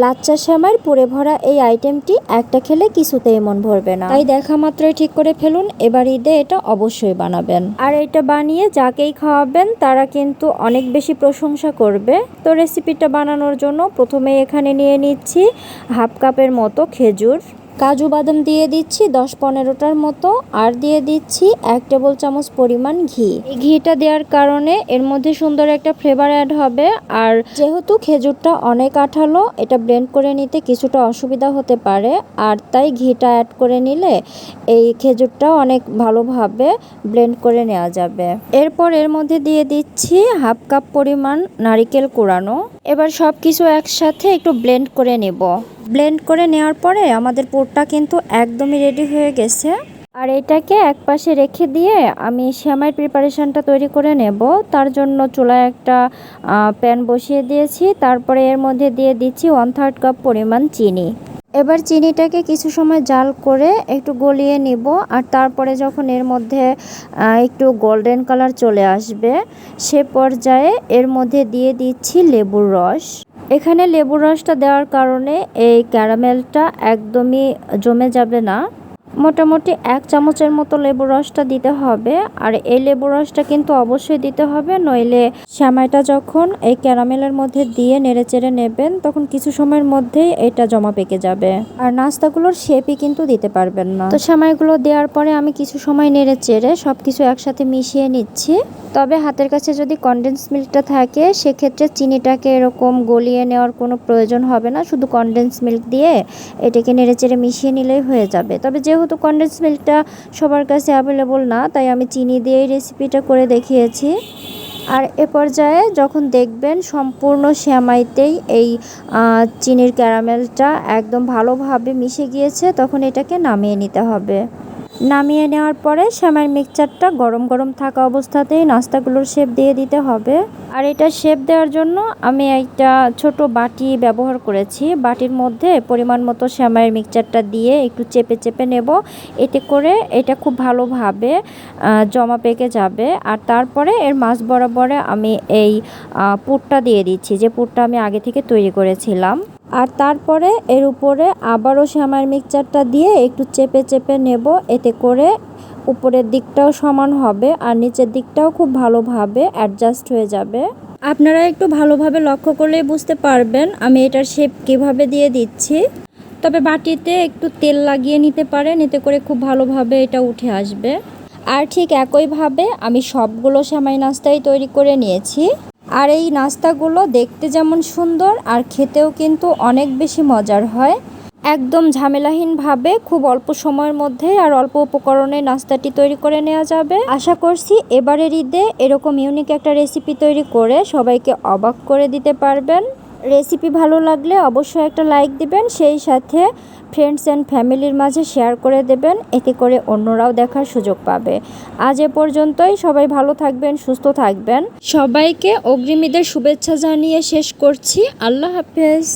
লাচ্চা শ্যামার পুরে ভরা এই আইটেমটি একটা খেলে কিছুতেই মন ভরবে না। তাই দেখা মাত্রই ঠিক করে ফেলুন, এবার ঈদে এটা অবশ্যই বানাবেন। আর এটা বানিয়ে যাকেই খাওয়াবেন, তারা কিন্তু অনেক বেশি প্রশংসা করবে। তো রেসিপিটা বানানোর জন্য প্রথমে এখানে নিয়ে নিচ্ছি হাফ কাপের মতো খেজুর। কাজু বাদাম দিয়ে দিচ্ছি দশ পনেরোটার মতো, আর দিয়ে দিচ্ছি এক টেবিল চামচ পরিমাণ ঘি। এই ঘিটা দেওয়ার কারণে এর মধ্যে সুন্দর একটা ফ্লেভার অ্যাড হবে, আর যেহেতু খেজুরটা অনেক আঠালো, এটা ব্লেন্ড করে নিতে কিছুটা অসুবিধা হতে পারে, আর তাই ঘিটা অ্যাড করে নিলে এই খেজুরটা অনেক ভালোভাবে ব্লেন্ড করে নেওয়া যাবে। এরপর এর মধ্যে দিয়ে দিচ্ছি হাফ কাপ পরিমাণ নারিকেল কোড়ানো। এবার সব কিছু একসাথে একটু ব্লেন্ড করে নেব। ব্লেন্ড করে নেওয়ার পরে আমাদের পুরটা কিন্তু একদমই রেডি হয়ে গেছে। আর এটাকে এক পাশে রেখে দিয়ে আমি শ্যামাইয়ের প্রিপারেশনটা তৈরি করে নেব। তার জন্য চুলায় একটা প্যান বসিয়ে দিয়েছি। তারপরে এর মধ্যে দিয়ে দিচ্ছি ওয়ান থার্ড কাপ পরিমাণ চিনি। এবার চিনিটাকে কিছু সময় জাল করে একটু গলিয়ে নিব। আর তারপরে যখন এর মধ্যে একটু গোল্ডেন কালার চলে আসবে, সে পর্যায়ে এর মধ্যে দিয়ে দিচ্ছি লেবুর রস। এখানে লেবুর রসটা দেওয়ার কারণে এই ক্যারামেলটা একদমই জমে যাবে না। মোটামুটি এক চামচের মতো লেবুর রসটা দিতে হবে। আর এই লেবুর রসটা কিন্তু অবশ্যই দিতে হবে, নইলে শ্যামাইটা যখন এই ক্যারামেলের মধ্যে দিয়ে নেড়েচেড়ে নেবেন, তখন কিছু সময়ের মধ্যেই এটা জমা পেকে যাবে। আর নাস্তাগুলোর শেপই কিন্তু দিতে পারবেন না। তো শ্যামাইগুলো দেওয়ার পরে আমি কিছু সময় নেড়ে চেড়ে সব কিছু একসাথে মিশিয়ে নিচ্ছি। তবে হাতের কাছে যদি কনডেন্স মিল্কটা থাকে, সেক্ষেত্রে চিনিটাকে এরকম গলিয়ে নেওয়ার কোনো প্রয়োজন হবে না। শুধু কনডেন্স মিল্ক দিয়ে এটাকে নেড়েচেড়ে মিশিয়ে নিলেই হয়ে যাবে। তবে যেহেতু কনডেন্স মিল্কটা সবার কাছে অ্যাভেলেবল না, তাই আমি চিনি দিয়েই রেসিপিটা করে দেখিয়েছি। আর এ পর্যায়ে যখন দেখবেন সম্পূর্ণ শ্যামাইতেই এই চিনির ক্যারামেলটা একদম ভালোভাবে মিশে গিয়েছে, তখন এটাকে নামিয়ে নিতে হবে। নামিয়ে নেওয়ার পরে শ্যামাইয়ের মিক্সচারটা গরম গরম থাকা অবস্থাতেই নাস্তাগুলোর শেপ দিয়ে দিতে হবে। আর এটা শেপ দেওয়ার জন্য আমি একটা ছোট বাটি ব্যবহার করেছি। বাটির মধ্যে পরিমাণ মতো শ্যামাইয়ের মিক্সচারটা দিয়ে একটু চেপে চেপে নেব। এতে করে এটা খুব ভালোভাবে জমা পেকে যাবে। আর তারপরে এর মাছ বরাবরে আমি এই পুরটা দিয়ে দিচ্ছি। যে পুরটা আমি আগে থেকে তৈরি করেছিলাম। আর তারপরে এর উপরে আবারও শ্যামার মিক্সচারটা দিয়ে একটু চেপে চেপে নেব, এতে করে উপরের দিকটাও সমান হবে আর নিচের দিকটাও খুব ভালোভাবে অ্যাডজাস্ট হয়ে যাবে। আপনারা একটু ভালোভাবে লক্ষ্য করলেই বুঝতে পারবেন আমি এটার শেপ কীভাবে দিয়ে দিচ্ছি। তবে বাটিতে একটু তেল লাগিয়ে নিতে পারেন, এতে করে খুব ভালোভাবে এটা উঠে আসবে। আর ঠিক একইভাবে আমি সবগুলো সেমাই নাস্তাই তৈরি করে নিয়েছি। আর এই নাস্তাগুলো দেখতে যেমন সুন্দর আর খেতেও কিন্তু অনেক বেশি মজার হয়। একদম ঝামেলাহীনভাবে, খুব অল্প সময়ের মধ্যে আর অল্প উপকরণে নাস্তাটি তৈরি করে নেওয়া যাবে। আশা করছি এবারের ঈদে এরকম ইউনিক একটা রেসিপি তৈরি করে সবাইকে অবাক করে দিতে পারবেন। রেসিপি ভালো লাগলে অবশ্যই একটা লাইক দিবেন, সেই সাথে ফ্রেন্ডস অ্যান্ড ফ্যামিলির মাঝে শেয়ার করে দেবেন, এতে করে অন্যরাও দেখার সুযোগ পাবে। আজ এ পর্যন্তই, সবাই ভালো থাকবেন, সুস্থ থাকবেন। সবাইকে অগ্রিমীদের শুভেচ্ছা জানিয়ে শেষ করছি। আল্লাহ হাফেজ।